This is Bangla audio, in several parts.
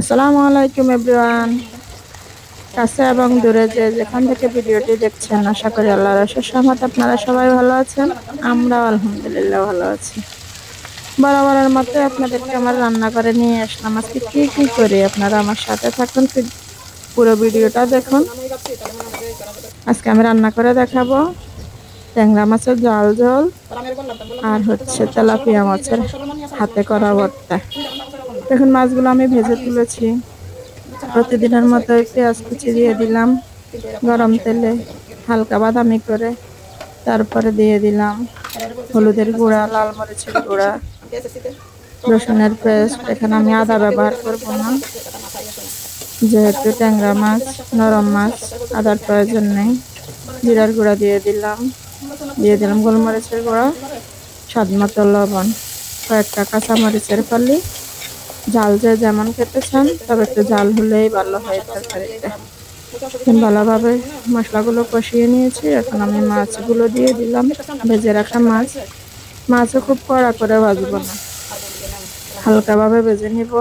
আসসালামু আলাইকুম, এভরিওয়ান। কাছে এবং দূরে যে যেখান থেকে ভিডিওটি দেখছেন, আশা করি আল্লাহর অশেষ সহমত আপনারা সবাই ভালো আছেন। আমরাও আলহামদুলিল্লাহ ভালো আছি। বরাবরের মতো আপনাদেরকে আমার রান্না করে নিয়ে আসলাম। আজকে কি কি করি আপনারা আমার সাথে থাকুন পুরো ভিডিওটা দেখুন। আজকে আমি রান্না করে দেখাবো ট্যাংরা মাছের জাল ঝোল আর হচ্ছে তেলাপিয়া মাছের হাতে করা ভর্তা। দেখুন মাছগুলো আমি ভেজে তুলেছি। প্রতিদিনের মতো পেঁয়াজ কুচি দিয়ে দিলাম গরম তেলে, হালকা বাদামি করে। তারপরে দিয়ে দিলাম হলুদের গুঁড়া, লাল মরিচের গুঁড়া, রসুনের পেস্ট। এখানে আমি আদা ব্যবহার করব না। যেহেতু ট্যাংরা মাছ, নরম মাছ, আদার প্রয়োজন নেই। জিরার গুঁড়া দিয়ে দিলাম। দিয়ে দিলাম গোলমরিচের গুঁড়া স্বাদ মতো লবণ, কয়েকটা কাঁচামরিচের ফালি। জাল যে যেমন খেতে চান তবে একটু জাল হলেই ভালো হয় তরকারিতে ভালোভাবে মশলাগুলো কষিয়ে নিয়েছি। এখন আমি মাছগুলো দিয়ে দিলাম, ভেজে রাখা মাছ। মাছও খুব কড়া করে ভাজবো না। হালকাভাবে ভেজে নিব।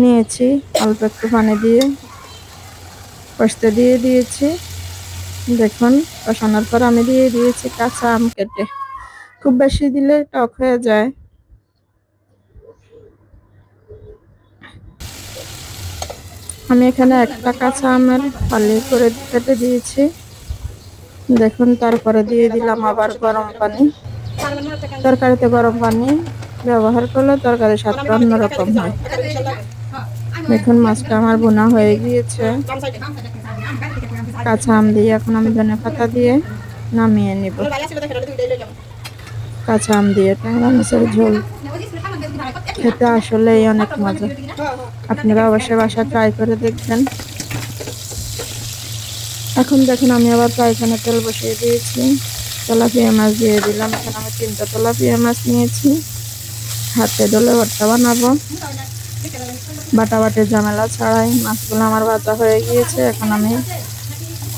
নিয়েছি অল্প একটু পানি দিয়ে। কষতে দিয়ে দিয়েছি। দেখুন, কষানোর পর আমি দিয়ে দিয়েছি কাঁচা আম কেটে। খুব বেশি দিলে টক হয়ে যায়। আমি এখানে একটা কাঁচা আমের ফালি করে কেটে দিয়েছি। দেখুন, তারপরে দিয়ে দিলাম আবার গরম পানি। তরকারিতে গরম পানি ব্যবহার করলে তরকারির স্বাদটা অন্যরকম হয়। দেখুন, মাছটা আমার বোনা হয়ে গিয়েছে। কাঁচা আম দিয়ে এখন আমি ধনে পাতা দিয়ে নামিয়ে নিব। কাঁচা আম দিয়ে ট্যাংরা মাছের ঝোল। খেতে আসলেই অনেক মজা। আপনারা অবশ্যই বাসা ট্রাই করে দেখবেন। এখন দেখুন, আমি আবার পায়খানা তেল বসিয়ে দিয়েছি। তেলাপিয়া মাছ দিয়ে দিলাম। এখন আমি তিনটা তেলাপিয়া মাছ নিয়েছি। হাতে ডলে ভর্তা বানাবো। বাটা বাটে ঝামেলা ছাড়াই মাছগুলো আমার ভাজা হয়ে গিয়েছে। এখন আমি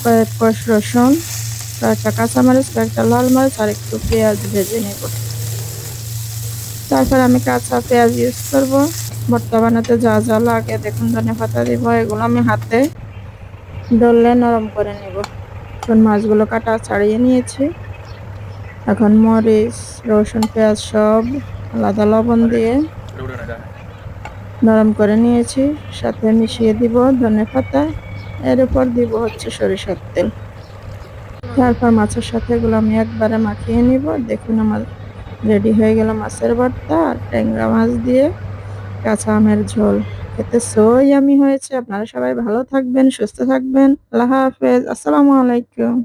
কয়েক কষ রসুন, কয়েকটা কাঁচামরিচ, কয়েকটা লাল মরিচ আর একটু পেঁয়াজ ভেজে নেব। তারপর আমি কাঁচা পেঁয়াজ ইউজ করব। ভর্তা বানাতে যা যা লাগে, দেখুন, ধনে পাতা দিব, এগুলো আমি হাতে ডললে নরম করে নেব। এখন মাছগুলো কাটা ছাড়িয়ে নিয়েছি। এখন মরিচ, রসুন, পেঁয়াজ সব আলাদা লবণ দিয়ে নরম করে নিয়েছি। সাথে মিশিয়ে দিব ধনে পাতা। এর উপর দিব হচ্ছে সরিষার তেল। তারপর মাছের সাথে এগুলো আমি একবারে মাখিয়ে নিব। দেখুন আমার রেডি হয়ে গেল মাছের ভর্তা আর ট্যাংরা মাছ দিয়ে কাঁচা আমের ঝোল। এতে সই আমি হয়েছে। আপনারা সবাই ভালো থাকবেন, সুস্থ থাকবেন। আল্লাহ হাফেজ। আসসালামু আলাইকুম।